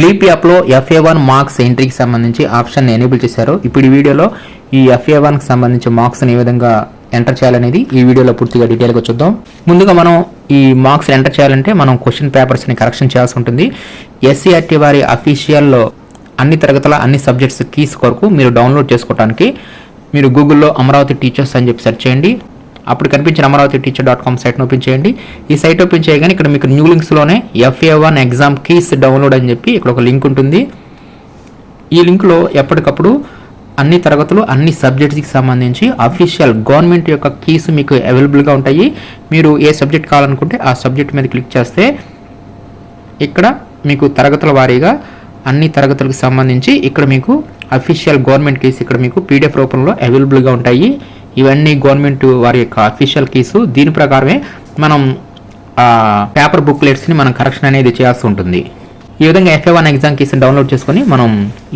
Leap యాప్లో FA one marks ఎంట్రీకి సంబంధించి option enable చేశారు. ఇప్పుడు ఈ వీడియోలో ఈ ఎఫ్ఏ వన్కి సంబంధించి మార్క్స్ని ఏ విధంగా ఎంటర్ చేయాలనేది ఈ వీడియోలో పూర్తిగా డీటెయిల్గా చూద్దాం. ముందుగా మనం ఈ మార్క్స్ ఎంటర్ చేయాలంటే మనం క్వశ్చన్ పేపర్స్ని కరెక్షన్ చేయాల్సి ఉంటుంది. ఎస్సీఆర్టీ వారి అఫీషియల్లో అన్ని తరగతుల అన్ని సబ్జెక్ట్స్ కీస్ కొరకు మీరు డౌన్లోడ్ చేసుకోవడానికి మీరు గూగుల్లో అమరావతి టీచర్స్ అని చెప్పి సెర్చ్ చేయండి. అప్పుడు కనిపించిన అమరావతి టీచర్ డాట్ కామ్ సైట్ను ఓపెన్ చేయండి. ఈ సైట్ ఓపెన్ చేయగానే ఇక్కడ మీకు new లింక్స్లోనే FA one exam keys download అని చెప్పి ఇక్కడ ఒక లింక్ ఉంటుంది. ఈ లింక్లో ఎప్పటికప్పుడు అన్ని తరగతులు అన్ని సబ్జెక్ట్స్కి సంబంధించి అఫీషియల్ గవర్నమెంట్ యొక్క కీస్ మీకు అవైలబుల్గా ఉంటాయి. మీరు ఏ సబ్జెక్ట్ కావాలనుకుంటే ఆ సబ్జెక్ట్ మీద క్లిక్ చేస్తే ఇక్కడ మీకు తరగతుల వారీగా అన్ని తరగతులకు సంబంధించి ఇక్కడ మీకు అఫీషియల్ గవర్నమెంట్ కీస్ ఇక్కడ మీకు పీడిఎఫ్ రూపంలో అవైలబుల్గా ఉంటాయి. ఇవన్నీ గవర్నమెంట్ వారి యొక్క అఫీషియల్ కీసు దీని ప్రకారమే మనం పేపర్ బుక్లెట్స్ని మనం కరెక్షన్ అనేది చేయాల్సి ఉంటుంది. ఈ విధంగా FA one exam keys download చేసుకొని మనం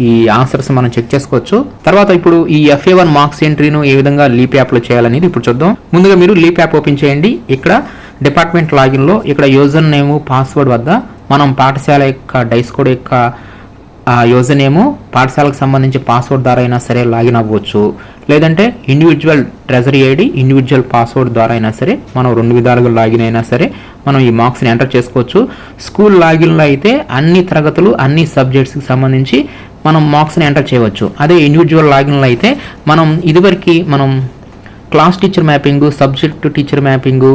ఈ ఆన్సర్స్ మనం చెక్ చేసుకోవచ్చు. తర్వాత ఇప్పుడు ఈ ఎఫ్ఏ వన్ మార్క్స్ ఎంట్రీను ఏ విధంగా లీప్ యాప్లో చేయాలనేది ఇప్పుడు చూద్దాం. ముందుగా మీరు లీప్ యాప్ ఓపెన్ చేయండి. ఇక్కడ డిపార్ట్మెంట్ లాగిన్లో ఇక్కడ యూజర్ నేమ్ పాస్వర్డ్ వద్ద మనం పాఠశాల యొక్క డైస్ కోడ్ యొక్క ఆ యూజర్ ఏమో పాఠశాలకు సంబంధించి పాస్వర్డ్ ద్వారా అయినా సరే లాగిన్ అవ్వచ్చు. లేదంటే individual treasury ID individual password ద్వారా అయినా సరే మనం రెండు విధాలుగా లాగిన్ అయినా సరే మనం ఈ మార్క్స్ని ఎంటర్ చేసుకోవచ్చు. స్కూల్ లాగిన్లో అయితే అన్ని తరగతులు అన్ని సబ్జెక్ట్స్కి సంబంధించి మనం మార్క్స్ని ఎంటర్ చేయవచ్చు. అదే ఇండివిజువల్ లాగిన్లో అయితే మనం ఇదివరకు మనం class teacher mapping subject teacher mapping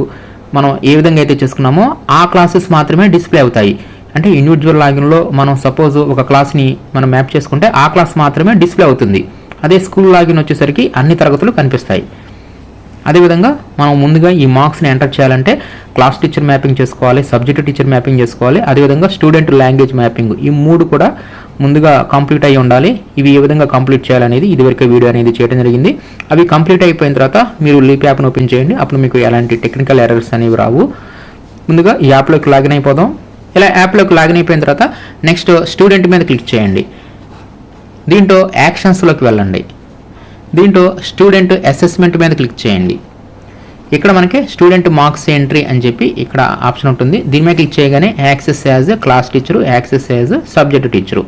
మనం ఏ విధంగా అయితే చేసుకున్నామో ఆ క్లాసెస్ మాత్రమే డిస్ప్లే అవుతాయి. అంటే ఇండివిజువల్ లాగిన్లో మనం సపోజ్ ఒక క్లాస్ని మనం మ్యాప్ చేసుకుంటే ఆ క్లాస్ మాత్రమే డిస్ప్లే అవుతుంది. అదే స్కూల్ లాగిన్ వచ్చేసరికి అన్ని తరగతులు కనిపిస్తాయి. అదేవిధంగా మనం ముందుగా ఈ మార్క్స్ని ఎంటర్ చేయాలంటే క్లాస్ టీచర్ మ్యాపింగ్ చేసుకోవాలి సబ్జెక్ట్ టీచర్ మ్యాపింగ్ చేసుకోవాలి అదేవిధంగా స్టూడెంట్ లాంగ్వేజ్ మ్యాపింగ్ ఈ మూడు కూడా ముందుగా కంప్లీట్ అయి ఉండాలి. ఇవి ఏ విధంగా కంప్లీట్ చేయాలనేది ఇదివరకే వీడియో అనేది చేయడం జరిగింది. అవి కంప్లీట్ అయిపోయిన తర్వాత మీరు లీప్ యాప్ను ఓపెన్ చేయండి. అప్పుడు మీకు ఎలాంటి టెక్నికల్ ఎర్రర్స్ అనేవి రావు. ముందుగా ఈ యాప్లోకి లాగిన్ అయిపోదాం. ఇలా యాప్లోకి లాగిన్ అయిపోయిన తర్వాత నెక్స్ట్ స్టూడెంట్ మీద క్లిక్ చేయండి. దీంట్లో యాక్షన్స్లోకి వెళ్ళండి. దీంట్లో స్టూడెంట్ అసెస్మెంట్ మీద క్లిక్ చేయండి. ఇక్కడ మనకి స్టూడెంట్ మార్క్స్ ఎంట్రీ అని చెప్పి ఇక్కడ ఆప్షన్ ఉంటుంది. దీని మీద క్లిక్ చేయగానే access as class teacher access as subject teacher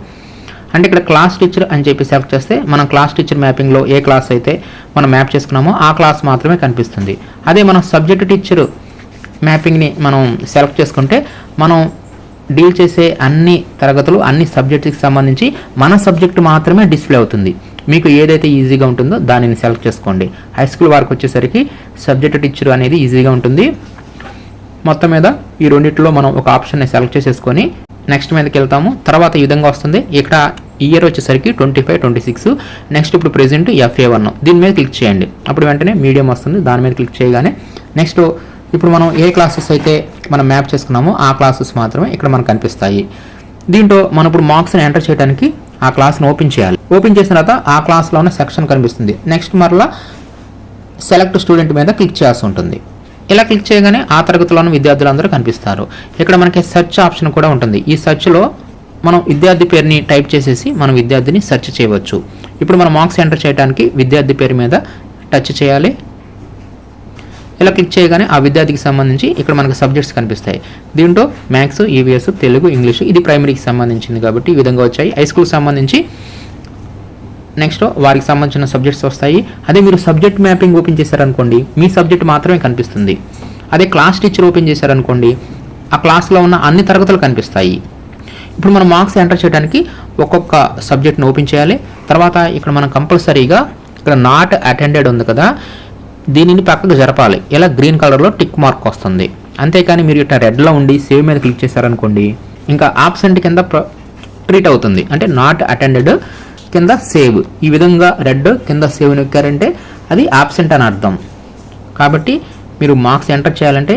అంటే ఇక్కడ క్లాస్ టీచర్ అని చెప్పి సెలెక్ట్ చేస్తే మనం క్లాస్ టీచర్ మ్యాపింగ్లో ఏ క్లాస్ అయితే మనం మ్యాప్ చేసుకున్నామో ఆ క్లాస్ మాత్రమే కనిపిస్తుంది. అదే మనం సబ్జెక్ట్ టీచర్ మ్యాపింగ్ని మనం సెలెక్ట్ చేసుకుంటే మనం డీల్ చేసే అన్ని తరగతులు అన్ని సబ్జెక్ట్కి సంబంధించి మన సబ్జెక్ట్ మాత్రమే డిస్ప్లే అవుతుంది. మీకు ఏదైతే ఈజీగా ఉంటుందో దానిని సెలెక్ట్ చేసుకోండి. హై స్కూల్ వారికి వచ్చేసరికి సబ్జెక్ట్ టీచర్ అనేది ఈజీగా ఉంటుంది. మొత్తం మీద ఈ రెండిట్లో మనం ఒక ఆప్షన్ని సెలెక్ట్ చేసేసుకొని నెక్స్ట్ మీదకి వెళ్తాము. తర్వాత ఈ విధంగా వస్తుంది. ఇక్కడ ఇయర్ వచ్చేసరికి twenty five twenty six. Next ఇప్పుడు ప్రెసెంట్ ఎఫ్ఏ వన్. దీని మీద క్లిక్ చేయండి. అప్పుడు వెంటనే మీడియం వస్తుంది. దాని మీద క్లిక్ చేయగానే నెక్స్ట్ ఇప్పుడు మనం ఏ క్లాసెస్ అయితే మనం మ్యాప్ చేసుకున్నామో ఆ క్లాసెస్ మాత్రమే ఇక్కడ మనకు కనిపిస్తాయి. దీంట్లో మనం ఇప్పుడు మార్క్స్ని ఎంటర్ చేయడానికి ఆ క్లాస్ని ఓపెన్ చేయాలి. ఓపెన్ చేసిన తర్వాత ఆ క్లాస్లో ఉన్న సెక్షన్ కనిపిస్తుంది. నెక్స్ట్ మరలా సెలెక్ట్ స్టూడెంట్ మీద క్లిక్ చేయాల్సి ఉంటుంది. ఇలా క్లిక్ చేయగానే ఆ తరగతిలోని విద్యార్థులందరూ కనిపిస్తారు. ఇక్కడ మనకి సెర్చ్ ఆప్షన్ కూడా ఉంటుంది. ఈ సెర్చ్లో మనం విద్యార్థి పేరుని టైప్ చేసేసి మనం విద్యార్థిని సెర్చ్ చేయవచ్చు. ఇప్పుడు మనం మార్క్స్ ఎంటర్ చేయడానికి విద్యార్థి పేరు మీద టచ్ చేయాలి. ఇలా క్లిక్ చేయగానే ఆ విద్యార్థికి సంబంధించి ఇక్కడ మనకు సబ్జెక్ట్స్ కనిపిస్తాయి. దీంట్లో మ్యాథ్స్ ఈవీఎస్ తెలుగు ఇంగ్లీష్ ఇది ప్రైమరీకి సంబంధించింది కాబట్టి ఈ విధంగా వచ్చాయి. హై స్కూల్కి సంబంధించి నెక్స్ట్ వారికి సంబంధించిన సబ్జెక్ట్స్ వస్తాయి. అదే మీరు సబ్జెక్ట్ మ్యాపింగ్ ఓపెన్ చేశారనుకోండి మీ సబ్జెక్ట్ మాత్రమే కనిపిస్తుంది. అదే క్లాస్ టీచర్ ఓపెన్ చేశారనుకోండి ఆ క్లాస్లో ఉన్న అన్ని తరగతులు కనిపిస్తాయి. ఇప్పుడు మనం మార్క్స్ ఎంటర్ చేయడానికి ఒక్కొక్క సబ్జెక్ట్ని ఓపెన్ చేయాలి. తర్వాత ఇక్కడ మనం కంపల్సరీగా ఇక్కడ నాట్ అటెండెడ్ ఉంది కదా దీనిని పక్కకు జరపాలి. ఇలా గ్రీన్ కలర్లో టిక్ మార్క్ వస్తుంది. అంతేకాని మీరు ఇట్లా రెడ్లో ఉండి సేవ్ మీద క్లిక్ చేశారనుకోండి ఇంకా ఆబ్సెంట్ కింద ట్రీట్ అవుతుంది. అంటే నాట్ అటెండెడ్ కింద సేవ్. ఈ విధంగా రెడ్ కింద సేవ్ నొక్కారంటే అది ఆబ్సెంట్ అని అర్థం. కాబట్టి మీరు మార్క్స్ ఎంటర్ చేయాలంటే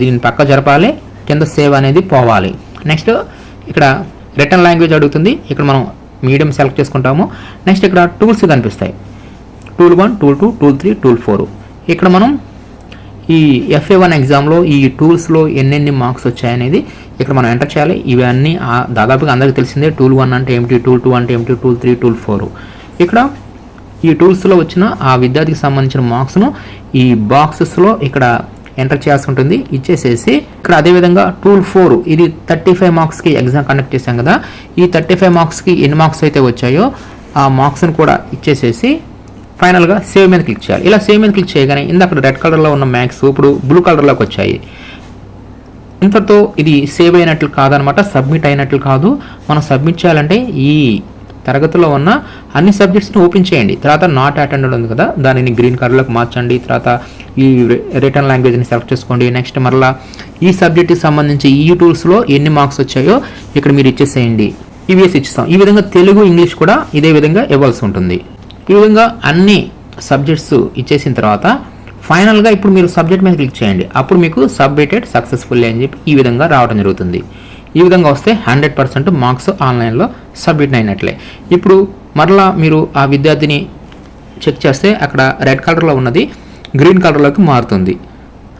దీనిని పక్క జరపాలి కింద సేవ్ అనేది పోవాలి. నెక్స్ట్ ఇక్కడ రిటర్న్ లాంగ్వేజ్ అడుగుతుంది. ఇక్కడ మనం మీడియం సెలెక్ట్ చేసుకుంటాము. నెక్స్ట్ ఇక్కడ టూల్స్ కనిపిస్తాయి. Tool one tool two tool three tool four. ఇక్కడ మనం ఈ ఎఫ్ఏ వన్ ఎగ్జామ్లో ఈ టూల్స్లో ఎన్నెన్ని మార్క్స్ వచ్చాయనేది ఇక్కడ మనం ఎంటర్ చేయాలి. ఇవన్నీ ఆ- దాదాపుగా అందరికీ తెలిసిందే టూల్ వన్ అంటే ఏమిటి టూల్ టూ అంటే ఏమిటి టూల్ త్రీ టూల్ ఫోర్. ఇక్కడ ఈ టూల్స్లో వచ్చిన ఆ విద్యార్థికి సంబంధించిన మార్క్స్ను ఈ బాక్సెస్లో ఇక్కడ ఎంటర్ చేయాల్సి ఉంటుంది. ఇచ్చేసేసి ఇక్కడ అదేవిధంగా టూల్ ఫోర్ ఇది థర్టీ ఫైవ్ మార్క్స్కి ఎగ్జామ్ కండక్ట్ చేశాం కదా. ఈ థర్టీ ఫైవ్ మార్క్స్కి ఎన్ని మార్క్స్ అయితే వచ్చాయో ఆ మార్క్స్ని కూడా ఇచ్చేసేసి ఫైనల్గా సేవ్ మీద క్లిక్ చేయాలి. ఇలా సేవ్ మీద క్లిక్ చేయగానే ఇందాక రెడ్ కలర్లో ఉన్న మ్యాక్స్ ఇప్పుడు బ్లూ కలర్లోకి వచ్చాయి. ఇంతతో ఇది సేవ్ అయినట్లు కాదనమాట సబ్మిట్ అయినట్లు కాదు. మనం సబ్మిట్ చేయాలంటే ఈ తరగతిలో ఉన్న అన్ని సబ్జెక్ట్స్ని ఓపెన్ చేయండి. తర్వాత నాట్ అటెండెడ్ ఉంది కదా దానిని గ్రీన్ కలర్లోకి మార్చండి. తర్వాత ఈ రిటర్న్ లాంగ్వేజ్ని సెలెక్ట్ చేసుకోండి. నెక్స్ట్ మరలా ఈ సబ్జెక్ట్కి సంబంధించి ఈ టూల్స్లో ఎన్ని మార్క్స్ వచ్చాయో ఇక్కడ మీరు ఇచ్చేసేయండి. ఇవిఎస్ ఇచ్చిస్తాం. ఈ విధంగా తెలుగు ఇంగ్లీష్ కూడా ఇదే విధంగా ఇవ్వాల్సి ఉంటుంది. ఈ విధంగా అన్ని సబ్జెక్ట్స్ ఇచ్చేసిన తర్వాత ఫైనల్గా ఇప్పుడు మీరు సబ్జెక్ట్ మీద క్లిక్ చేయండి. అప్పుడు మీకు సబ్మిటెడ్ సక్సెస్ఫుల్లీ అని చెప్పి ఈ విధంగా రావడం జరుగుతుంది. ఈ విధంగా వస్తే హండ్రెడ్ పర్సెంట్ మార్క్స్ ఆన్లైన్లో సబ్మిట్ అయినట్లే. ఇప్పుడు మరలా మీరు ఆ విద్యార్థిని చెక్ చేస్తే అక్కడ రెడ్ కలర్లో ఉన్నది గ్రీన్ కలర్లోకి మారుతుంది.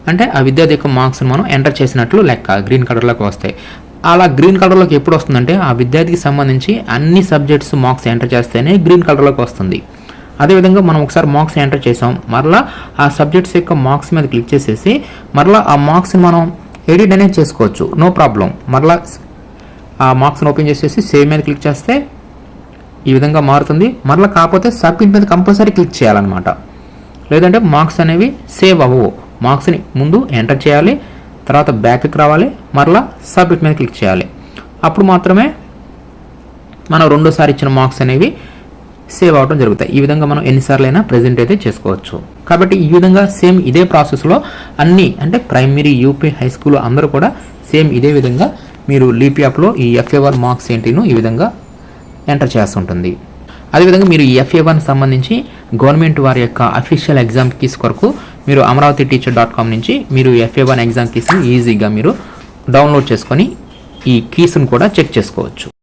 అంటే ఆ విద్యార్థి యొక్క మార్క్స్ని మనం ఎంటర్ చేసినట్లు లెక్క గ్రీన్ కలర్లోకి వస్తాయి. అలా గ్రీన్ కలర్లోకి ఎప్పుడు వస్తుందంటే ఆ విద్యార్థికి సంబంధించి అన్ని సబ్జెక్ట్స్ మార్క్స్ ఎంటర్ చేస్తేనే గ్రీన్ కలర్లోకి వస్తుంది. అదేవిధంగా మనం ఒకసారి మార్క్స్ ఎంటర్ చేసాం. మరలా ఆ సబ్జెక్ట్స్ యొక్క మార్క్స్ మీద క్లిక్ చేసేసి మరలా ఆ మార్క్స్ని మనం ఎడిట్ అనేది చేసుకోవచ్చు. No problem. మరలా ఆ మార్క్స్ని ఓపెన్ చేసేసి సేవ్ మీద క్లిక్ చేస్తే ఈ విధంగా మారుతుంది. మరలా కాకపోతే సబ్మిట్ మీద కంపల్సరీ క్లిక్ చేయాలన్నమాట. లేదంటే మార్క్స్ అనేవి సేవ్ అవ్వవు. మార్క్స్ని ముందు ఎంటర్ చేయాలి తర్వాత బ్యాక్కి రావాలి మరలా సబ్మిట్ మీద క్లిక్ చేయాలి. అప్పుడు మాత్రమే మనం రెండోసారి ఇచ్చిన మార్క్స్ అనేవి సేవ్ అవడం జరుగుతాయి. ఈ విధంగా మనం ఎన్నిసార్లు అయినా ప్రజెంట్ అయితే చేసుకోవచ్చు. కాబట్టి ఈ విధంగా సేమ్ ఇదే ప్రాసెస్లో అన్ని అంటే ప్రైమరీ యూపీ హై స్కూల్ అందరూ కూడా సేమ్ ఇదే విధంగా మీరు లీప్ యాప్లో ఈ ఎఫ్ఏ వన్ మార్క్స్ ఏంటిను ఈ విధంగా ఎంటర్ చేస్తుంటుంది అదేవిధంగా మీరు ఈ ఎఫ్ఏ వన్ సంబంధించి గవర్నమెంట్ వారి యొక్క అఫీషియల్ ఎగ్జామ్ కీస్ కొరకు మీరు అమరావతి టీచర్ డాట్ కామ్ నుంచి మీరు ఎఫ్ఏ వన్ ఎగ్జామ్ కీస్ని ఈజీగా మీరు డౌన్లోడ్ చేసుకొని ఈ కీస్ను కూడా చెక్ చేసుకోవచ్చు.